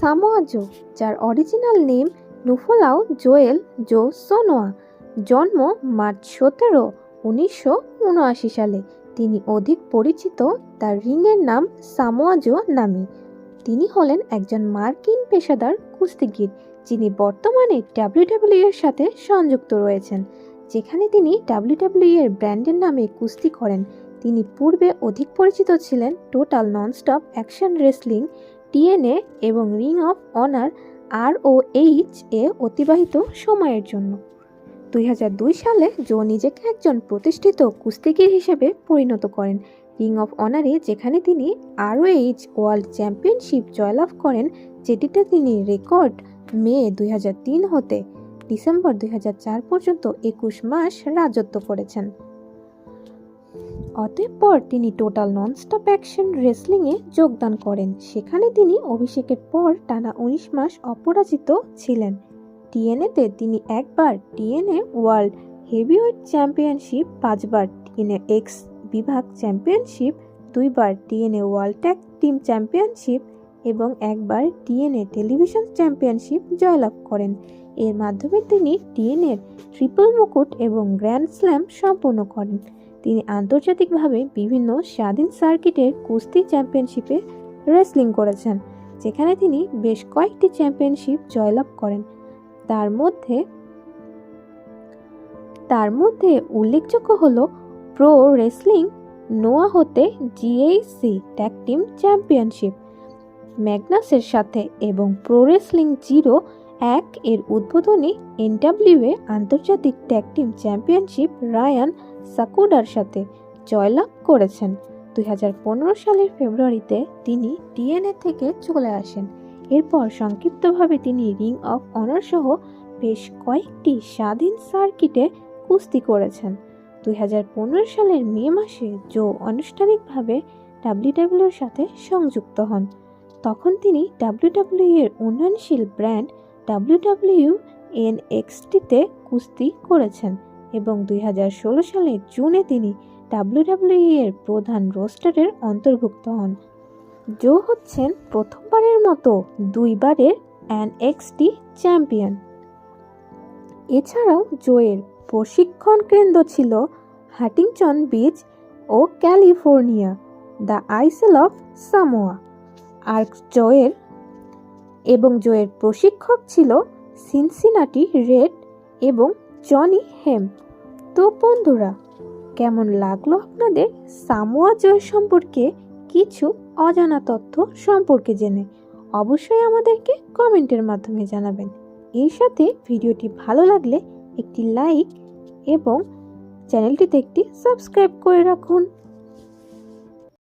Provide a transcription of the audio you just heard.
Samoa Joe যার original name Nuufolau Joel Joe Seanoa, জন্ম March সতেরো, উনিশশো উনআশি সালে। তিনি অধিক পরিচিত, তার রিংয়ের নাম সামোয়া জো নামে। তিনি হলেন একজন মার্কিন পেশাদার কুস্তিগির, যিনি বর্তমানে ডাব্লিউডাব্লিউ এর সাথে সংযুক্ত রয়েছেন, যেখানে তিনি ডাব্লিউডাব্লিউ এর ব্র্যান্ডের নামে কুস্তি করেন। তিনি পূর্বে অধিক পরিচিত ছিলেন total nonstop action wrestling TNA এবং ring of honour R O H এ অতিবাহিত সময়ের জন্য। দুই হাজার দুই সালে জো নিজেকে একজন প্রতিষ্ঠিত কুস্তিগির হিসেবে পরিণত করেন। রিং অফ অনারে যেখানে তিনি আরও এইচ ওয়ার্ল্ড চ্যাম্পিয়নশিপ জয়লাভ করেন, যেটিতে তিনি রেকর্ড মে দুই হাজার তিন হতে ডিসেম্বর দুই হাজার চার পর্যন্ত একুশ মাস রাজত্ব করেছেন। অতঃপর তিনি টোটাল ননস্টপ অ্যাকশন রেসলিংয়ে যোগদান করেন। সেখানে তিনি অভিষেকের পর টানা উনিশ মাস অপরাজিত ছিলেন। টিএনএতে তিনি একবার টিএনএ ওয়ার্ল্ড হেভিওয়েট চ্যাম্পিয়নশিপ, পাঁচবার টিএনএ এক্স বিভাগ চ্যাম্পিয়নশিপ, দুইবার TNA world tag team championship এবং একবার টিএনএ টেলিভিশন চ্যাম্পিয়নশিপ জয়লাভ করেন। এর মাধ্যমে তিনি টিএনএর ট্রিপল মুকুট এবং গ্র্যান্ড স্ল্যাম সম্পন্ন করেন। তিনি আন্তর্জাতিকভাবে বিভিন্ন স্বাধীন সার্কিটের কুস্তি চ্যাম্পিয়নশিপে রেসলিং করেছেন, যেখানে তিনি বেশ কয়েকটি চ্যাম্পিয়নশিপ জয়লাভ করেন। তার মধ্যে তার মধ্যে উল্লেখযোগ্য হল প্রো রেসলিং নোয়া হতে জিএইসি ট্যাগ টিম চ্যাম্পিয়নশিপ ম্যাগনাসের সাথে এবং প্রো রেসলিং জিরো এক এর উদ্বোধনী এনডাব্লিউএ আন্তর্জাতিক ট্যাগ টিম চ্যাম্পিয়নশিপ রায়ান সাকুডার সাথে জয়লাভ করেছেন। দুই হাজার পনেরো সালের ফেব্রুয়ারিতে তিনি ডিএনএ থেকে চলে আসেন। এরপর সংক্ষিপ্তভাবে তিনি রিং অফ অনার সহ বেশ কয়েকটি স্বাধীন সার্কিটে কুস্তি করেছেন। দুই হাজার পনেরো সালের মে মাসে জো আনুষ্ঠানিকভাবে ডাব্লিউডাব্লিউর সাথে সংযুক্ত হন। তখন তিনি ডাব্লিউডাব্লিউ এর উন্নয়নশীল ব্র্যান্ড ডাব্লিউডাব্লিউ এন এক্সটিতে কুস্তি করেছেন। এবং দুই সালের জুনে তিনি ডাব্লিউডাব্লিউ এর প্রধান রোস্টারের অন্তর্ভুক্ত হন। জো হচ্ছেন প্রথমবারের মতো দুইবারের এনএক্সটি চ্যাম্পিয়ন। এছাড়াও জোয়ের প্রশিক্ষণ কেন্দ্র ছিল Huntington beach O California, the isle of Samoa. আর জয়ের এবং জয়ের প্রশিক্ষক ছিল সিনসিনাটি রেড এবং জনি হেম। তো বন্ধুরা, কেমন লাগল আপনাদের সামোয়া জয় সম্পর্কে কিছু অজানা তথ্য সম্পর্কে জেনে? অবশ্যই আমাদেরকে কমেন্টের মাধ্যমে জানাবেন। এর সাথে ভিডিওটি ভালো লাগলে একটি লাইক এবং চ্যানেলটিতে একটি সাবস্ক্রাইব করে রাখুন।